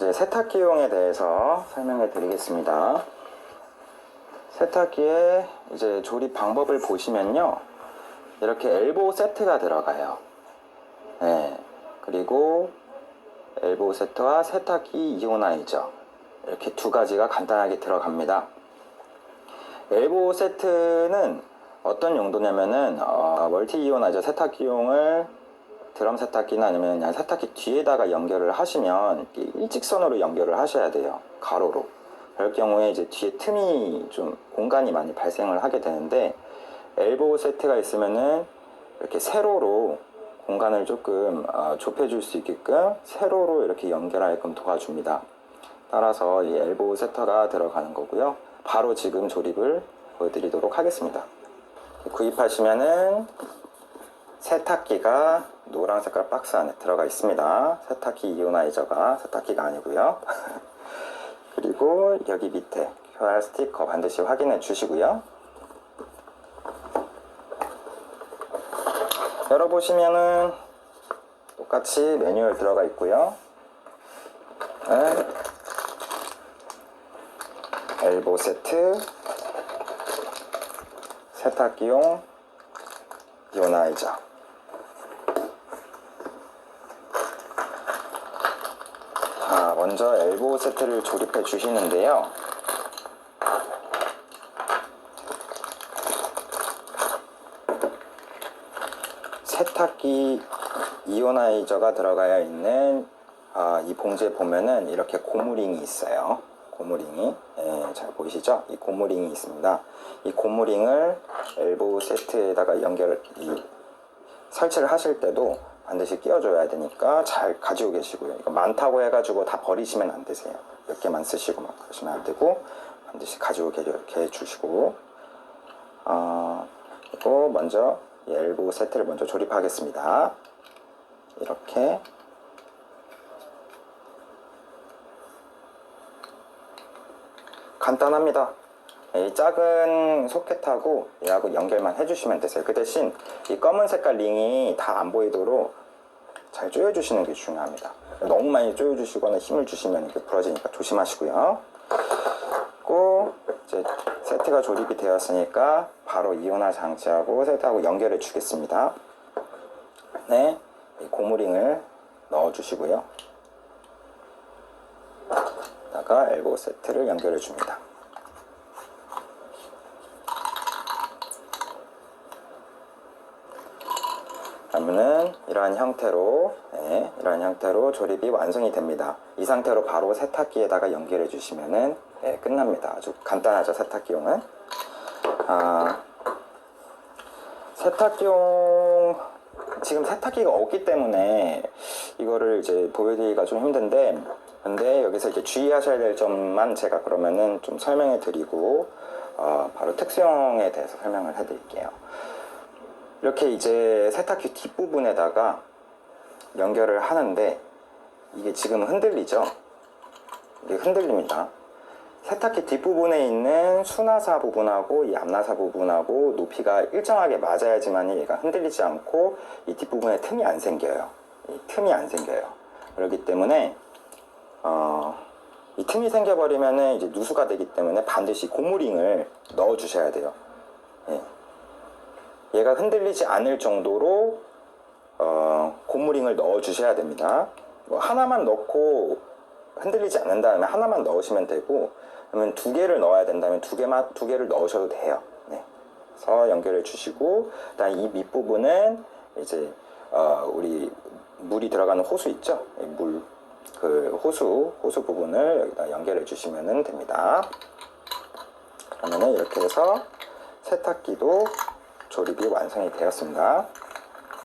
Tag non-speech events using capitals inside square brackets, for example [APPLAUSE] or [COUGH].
이제 세탁기용에 대해서 설명해 드리겠습니다. 세탁기의 이제 조립 방법을 보시면요. 이렇게 엘보 세트가 들어가요. 네. 그리고 엘보 세트와 세탁기 이오나이저. 이렇게 두 가지가 간단하게 들어갑니다. 엘보 세트는 어떤 용도냐면은 어, 멀티 이오나이저 세탁기용을 드럼 세탁기나 아니면 그냥 세탁기 뒤에다가 연결을 하시면 일직선으로 연결을 하셔야 돼요. 가로로. 그럴 경우에 이제 뒤에 틈이 좀 공간이 많이 발생을 하게 되는데 엘보 세트가 있으면은 이렇게 세로로 공간을 조금 어, 좁혀줄 수 있게끔 세로로 이렇게 연결하게끔 도와줍니다. 따라서 이 엘보 세터가 들어가는 거고요. 바로 지금 조립을 보여드리도록 하겠습니다. 구입하시면은 세탁기가 노란 색깔 박스 안에 들어가 있습니다. 세탁기 이오나이저가 세탁기가 아니고요. [LAUGHS] 그리고 여기 밑에 QR 스티커 반드시 확인해 주시고요. 열어보시면은 똑같이 매뉴얼 들어가 있고요. 네. 엘보 세트, 세탁기용 이오나이저. 먼저 엘보 세트를 조립해 주시는데요. 세탁기 이오나이저가 들어가야 있는 아, 이 봉지에 보면은 이렇게 고무링이 있어요. 고무링이 예, 잘 보이시죠? 이 고무링이 있습니다. 이 고무링을 엘보 세트에다가 연결 이 설치를 하실 때도 반드시 끼워줘야 되니까 잘 가지고 계시고요. 이거 많다고 해가지고 다 버리시면 안 되세요. 몇 개만 쓰시고 막 그러시면 안 되고 반드시 가지고 계, 계 주시고 어, 그리고 먼저 이 엘보 세트를 먼저 조립하겠습니다. 이렇게 간단합니다. 이 작은 소켓하고 얘하고 연결만 해주시면 되세요. 그 대신 이 검은 색깔 링이 다 안 보이도록 잘 조여주시는 게 중요합니다. 너무 많이 조여주시거나 힘을 주시면 이게 부러지니까 조심하시고요. 고 이제 세트가 조립이 되었으니까 바로 이온화 장치하고 세트하고 연결해 주겠습니다. 네, 이 고무링을 넣어 주시고요. 다가 엘보 세트를 연결해 줍니다. 그러면은 이러한 형태로 네, 이러한 형태로 조립이 완성이 됩니다. 이 상태로 바로 세탁기에다가 연결해 주시면은 네, 끝납니다. 아주 간단하죠 세탁기용은. 아, 세탁기용 지금 세탁기가 없기 때문에 이거를 이제 보여드리기가 좀 힘든데 근데 여기서 이제 주의하셔야 될 점만 제가 그러면은 좀 설명해 드리고 어, 바로 특수형에 대해서 설명을 해 드릴게요. 이렇게 이제 세탁기 뒷부분에다가 연결을 하는데 이게 지금 흔들리죠? 이게 흔들립니다. 세탁기 뒷부분에 있는 수나사 부분하고 이 앞나사 부분하고 높이가 일정하게 맞아야지만 얘가 흔들리지 않고 이 뒷부분에 틈이 안 생겨요. 이 틈이 안 생겨요. 그렇기 때문에 어, 이 틈이 생겨버리면은 이제 누수가 되기 때문에 반드시 고무링을 넣어 주셔야 돼요. 예. 얘가 흔들리지 않을 정도로 어, 고무링을 넣어 주셔야 됩니다. 뭐 하나만 넣고 흔들리지 않는다면 하나만 넣으시면 되고 그러면 두 개를 넣어야 된다면 두 개만 두 개를 넣으셔도 돼요. 네. 그래서 연결해 주시고 그다음 이 밑부분은 이제 어, 우리 물이 들어가는 호수 있죠? 물 그 호수 호수 부분을 여기다 연결해 주시면 됩니다. 그러면은 이렇게 해서 세탁기도 조립이 완성이 되었습니다.